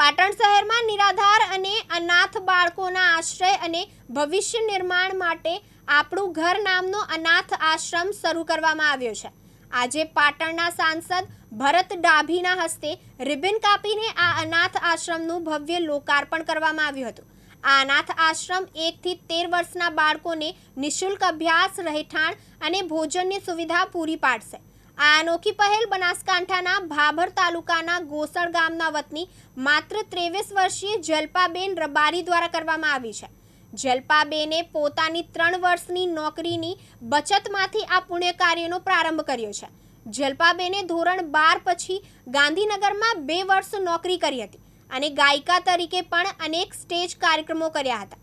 પાટણ શહેરમાં નિરાધાર અને અનાથ બાળકોના આશ્રય અને ભવિષ્ય નિર્માણ માટે આપણું ઘર નામનો અનાથ આશ્રમ શરૂ કરવામાં આવ્યો છે. આજે પાટણના સાંસદ ભરત ડાભીના હસ્તે રિબિન કાપીને આ અનાથ આશ્રમનું ભવ્ય લોકાર્પણ કરવામાં આવ્યું હતું. આ અનાથ આશ્રમ એકથી તેર વર્ષના બાળકોને નિઃશુલ્ક અભ્યાસ, રહેઠાણ અને ભોજનની સુવિધા પૂરી પાડશે. આ અનોખી પહેલ બનાસકાંઠાના ભાભર તાલુકાના ગોસળ ગામના વતની માત્ર ત્રેવીસ વર્ષીય જલપાબેન રબારી દ્વારા કરવામાં આવી છે. જલપાબેને પોતાની ત્રણ વર્ષની નોકરીની બચતમાંથી આ પુણ્ય કાર્યનો પ્રારંભ કર્યો છે. જલપાબેને ધોરણ બાર પછી ગાંધીનગરમાં બે વર્ષ નોકરી કરી હતી અને ગાયિકા તરીકે પણ અનેક સ્ટેજ કાર્યક્રમો કર્યા હતા.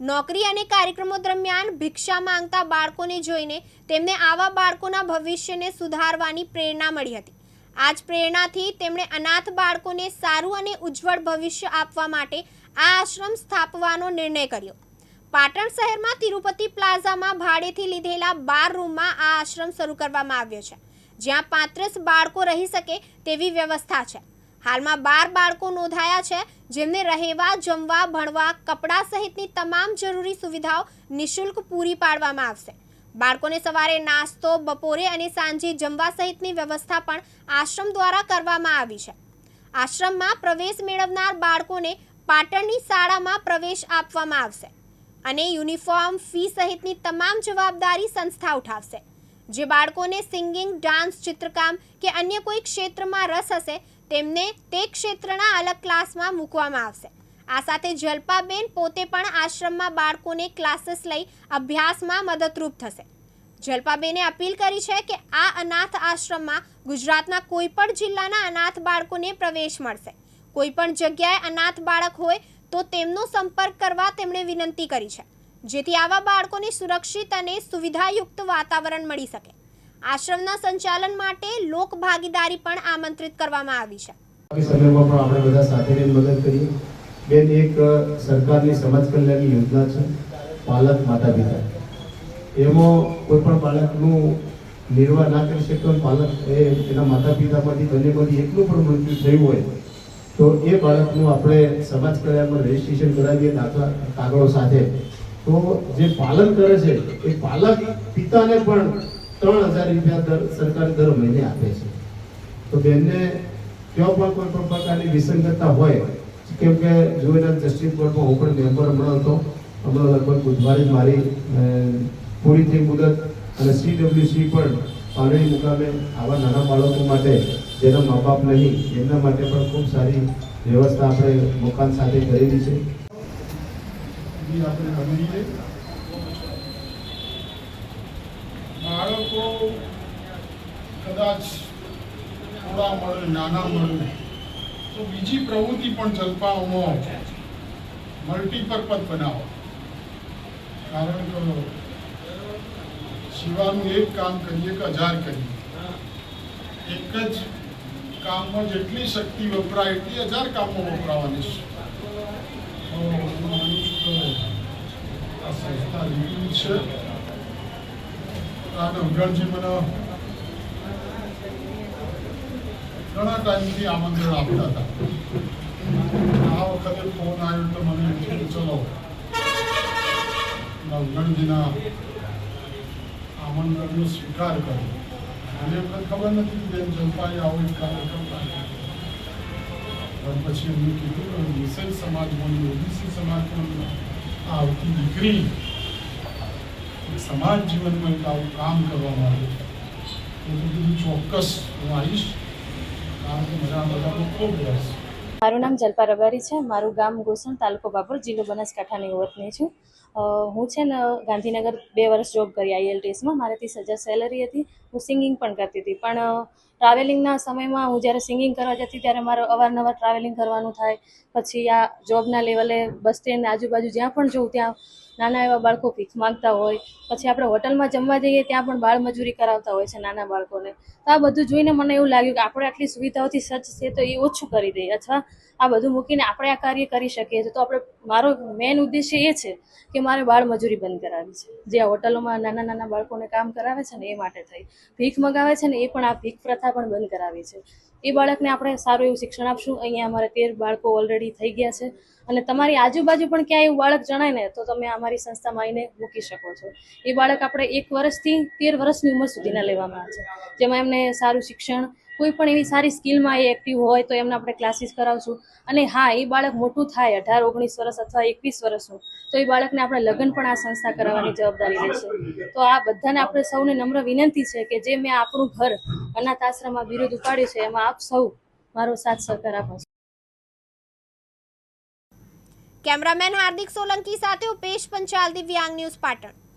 નોકરી અને કાર્યક્રમો દરમિયાન ભિક્ષા માંગતા બાળકોને જોઈને તેમને આવા બાળકોના ભવિષ્યને સુધારવાની પ્રેરણા મળી હતી. આ જ પ્રેરણાથી તેમણે અનાથ બાળકોને સારું અને ઉજ્જવળ ભવિષ્ય આપવા માટે આ આશ્રમ સ્થાપવાનો નિર્ણય કર્યો. પાટણ શહેરમાં તિરુપતિ પ્લાઝામાં ભાડેથી લીધેલા બાર રૂમમાં આ આશ્રમ શરૂ કરવામાં આવ્યો છે. જ્યાં પાંત્રીસ બાળકો રહી શકે તેવી વ્યવસ્થા છે. હાલમાં બાર બાળકો નોંધાયા છે, જેમને રહેવા, જમવા, ભણવા, કપડાં સહિતની તમામ જરૂરી સુવિધાઓ નિઃશુલ્ક પૂરી પાડવામાં આવશે. બાળકોને સવારે નાસ્તો, બપોરે અને સાંજે જમવા સહિતની વ્યવસ્થા પણ આશ્રમ દ્વારા કરવામાં આવી છે. આશ્રમમાં પ્રવેશ મેળવનાર બાળકોને પાટણની શાળામાં પ્રવેશ આપવામાં આવશે અને યુનિફોર્મ, ફી સહિતની તમામ જવાબદારી સંસ્થા ઉઠાવશે. જે બાળકોને સિંગિંગ, ડાન્સ, ચિત્રકામ કે અન્ય કોઈ ક્ષેત્રમાં રસ હશે તેમને તે ક્ષેત્રના અલગ ક્લાસમાં મૂકવામાં આવશે. આ સાથે જલ્પાબેન પોતે પણ આશ્રમમાં બાળકોને ક્લાસીસ લઈ અભ્યાસમાં મદદરૂપ થશે. જલ્પાબેને અપીલ કરી છે કે આ અનાથ આશ્રમમાં ગુજરાતના કોઈ પણ જિલ્લાના અનાથ બાળકોને પ્રવેશ મળશે. કોઈ પણ જગ્યાએ અનાથ બાળક હોય તો તેમનો સંપર્ક કરવા તેમણે વિનંતી કરી છે. જેથી આવા બાળકોને સુરક્ષિત અને સુવિધાયુક્ત વાતાવરણ મળી શકે. આશ્રમના સંચાલન માટે લોક ભાગીદારી પણ આમંત્રિત કરવામાં આવી છે. સમયમાં પણ આપણે બધા સાથે રહીને મદદ કરીએ. બેન, એક સરકારની સમાજ કલ્યાણની યોજના છે. પાલક માતા પિતા. એમાં કોઈ પણ બાળકનું નિર્વાહ ના કરી શકતો પાલક એ એના માતા પિતામાંથી બધી એકનું પણ મૃત્યુ થયું હોય, તો એ બાળકનું આપણે સમાજ કલ્યાણમાં રજીસ્ટ્રેશન કરાવીએ દાખલા, કાગળો સાથે. તો જે પાલન કરે છે, એ પાલક પિતાને પણ ત્રણ હજાર રૂપિયા દર સરકાર દર મહિને આપે છે. તો બેનને ત્યાં પણ કોઈ પણ પ્રકારની વિસંગતતા હોય, કેમ કે જુવેનાલ જસ્ટિસ બોર્ડમાં હું પણ મેમ્બર હમણાં હતો, હમણાં લગભગ બુધવારે જ મારી પૂરી થઈ મુદત અને સીડબ્લ્યુસી પણ પાલણી મુકામે આવા નાના બાળકો માટે, જેના મા બાપ નહીં, એમના માટે પણ ખૂબ સારી વ્યવસ્થા આપણે મકાન સાથે કરેલી છે. આપણે બાળકો કદાચ થોડા મળે, નાના મળે, તો બીજી પ્રવૃત્તિ પણ જલ્પાઓમાં મલ્ટીપર્પઝ બનાવો. કારણ કે શિવાનું એક કામ કરીએ કે હજાર કરીએ. એક જ કામમાં જેટલી શક્તિ વપરાય, એટલી હજાર કામો વપરાવાની છે. તો હું માનું છું કે આ સંસ્થા લીધી છે. આ ઉજળજી મને. ઘણા ટાઈમથી આમંત્રણ આપતા હતા. આ વખતે ફોન આવ્યો તો મને ચલો ઉજળજીના આમંત્રણનો સ્વીકાર કર્યો મને એમને ખબર નથી બેન જલપાઈ આવો એક કાર્યક્રમ પણ પછી એમને કીધું કે મુસલ સમાજમાંની ઓબીસી સમાજમાં આવતી દીકરી સમાજ જીવનમાં એક આવું કામ કરવા માંગે છે. તો બધું ચોક્કસ હું આવીશ, કારણ કે આ ખૂબ રસ મારું નામ જલ્પા રબારી છે. મારું ગામ ગોસણ તાલુકો બાપુર, જિલ્લો બનાસકાંઠાની વતની છું. હું છે ને ગાંધીનગર બે વર્ષ જોબ કરી આઈએલટીએસમાં. મારે ત્રીસ હજાર સેલરી હતી. હું સિંગિંગ પણ કરતી હતી. પણ ટ્રાવેલિંગના સમયમાં હું જ્યારે સિંગિંગ કરવા જતી ત્યારે મારે અવારનવાર ટ્રાવેલિંગ કરવાનું થાય. પછી આ જોબના લેવલે બસ સ્ટેન્ડ આજુબાજુ જ્યાં પણ જોઉં ત્યાં નાના એવા બાળકો ભીખ માંગતા હોય. પછી આપણે હોટલમાં જમવા જઈએ ત્યાં પણ બાળ મજૂરી કરાવતા હોય છે નાના બાળકોને. તો આ બધું જોઈને મને એવું લાગ્યું કે આપણે આટલી સુવિધાઓથી સજ્જ છે તો એ ઓછું કરી દઈએ. અથવા આ બધું મૂકીને આપણે આ કાર્ય કરી શકીએ છીએ. તો આપણે, મારો મેઇન ઉદ્દેશ્ય એ છે કે મારે બાળ મજૂરી બંધ કરાવવી છે. જે આ હોટલોમાં નાના નાના બાળકોને કામ કરાવે છે ને એ માટે થઈ. ભીખ મગાવે છે ને એ પણ આ ભીખ પ્રથા પણ બંધ કરાવી છે. એ બાળકને આપણે સારું એવું શિક્ષણ આપશું. અહીંયા અમારે તેર બાળકો ઓલરેડી થઈ ગયા છે. અને તમારી આજુબાજુ પણ ક્યાંય એવું બાળક જણાય ને, તો તમે અમારી સંસ્થામાં આવીને મૂકી શકો છો. એ બાળક આપણે એક વર્ષથી તેર વર્ષની ઉંમર સુધીના લેવામાં આવે છે. જેમાં એમને સારું શિક્ષણ કોઈ પણ એવી સારી સ્કિલમાં એ એક્ટિવ હોય તો એમને આપણે ક્લાસીસ કરાવશું. અને હા, એ બાળક મોટું થાય, અઢાર, ઓગણીસ વર્ષ અથવા એકવીસ વર્ષનું, તો એ બાળકને આપણે લગ્ન પણ આ સંસ્થા કરાવવાની જવાબદારી રહેશે. તો આ બધાને આપણે સૌને નમ્ર વિનંતી છે કે જે મેં આપણું ઘર અનાથ આશ્રમમાં વિરોધ ઉપાડ્યું છે, એમાં આપ સૌ મારો સાથ સહકાર આપો. કેમેરામેન હાર્દિક સોલંકી સાથે ઉપેશ પંચાલ દિવ્યાંગ ન્યૂઝ પાટણ.